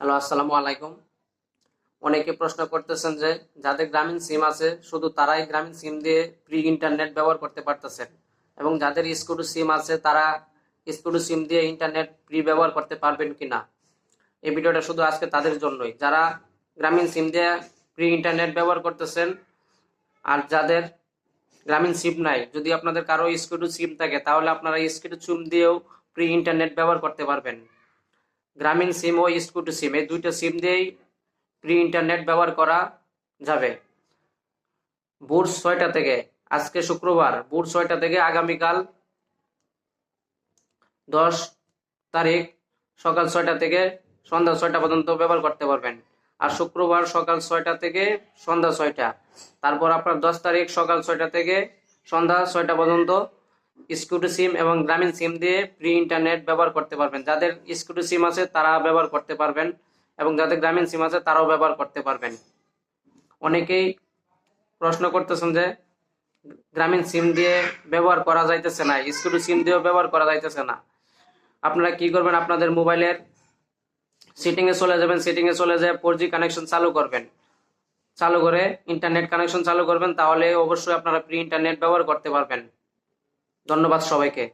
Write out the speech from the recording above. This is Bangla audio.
হ্যালো, আসসালামু আলাইকুম। অনেকে প্রশ্ন করতেছেন যে, যাদের গ্রামীণ সিম আছে, শুধু তারাই গ্রামীণ সিম দিয়ে ফ্রি ইন্টারনেট ব্যবহার করতে পারতেছেন এবং যাদের স্কুডু সিম আছে, তারা স্কুডু সিম দিয়ে ইন্টারনেট ফ্রি ব্যবহার করতে পারবেন কিনা? এই ভিডিওটা শুধু আজকে তাদের জন্যই। যারা গ্রামীণ সিম দিয়ে ফ্রি ইন্টারনেট ব্যবহার করতেছেন আর যাদের গ্রামীণ সিম নাই, যদি আপনাদের কারও স্কুডু সিম থাকে, তাহলে আপনারা স্কুডু সিম দিয়েও ফ্রি ইন্টারনেট ব্যবহার করতে পারবেন। গ্রামীণ সিম ও স্কুটি সিম এই দুইটা সিম দিয়েই ফ্রি ইন্টারনেট ব্যবহার করা যাবে। ভোর ছয়টা থেকে, আজকে শুক্রবার ভোর ছয়টা থেকে আগামীকাল দশ তারিখ সকাল ছয়টা থেকে সন্ধ্যা ছয়টা পর্যন্ত ব্যবহার করতে পারবেন। আর শুক্রবার সকাল ছয়টা থেকে সন্ধ্যা ছয়টা। তারপর আপনার দশ তারিখ সকাল ছয়টা থেকে সন্ধ্যা ছয়টা পর্যন্ত স্কুটি সিম এবং গ্রামীণ সিম দিয়ে ফ্রি ইন্টারনেট ব্যবহার করতে পারবেন। যাদের স্কুটি সিম আছে, তারা ব্যবহার করতে পারবেন এবং যাদের গ্রামীণ সিম আছে, তারাও ব্যবহার করতে পারবেন। অনেকেই প্রশ্ন করতেছেন যে, গ্রামীণ সিম দিয়ে ব্যবহার করা যাইতেছে না, স্কুটি সিম দিয়েও ব্যবহার করা যাইতেছে না। আপনারা কি করবেন? আপনাদের মোবাইলের সেটিংয়ে চলে যাবেন, সেটিংয়ে চলে যায় ফোর জি কানেকশন চালু করবেন। চালু করে ইন্টারনেট কানেকশন চালু করবেন, তাহলে অবশ্যই আপনারা ফ্রি ইন্টারনেট ব্যবহার করতে পারবেন। ধন্যবাদ সবাইকে।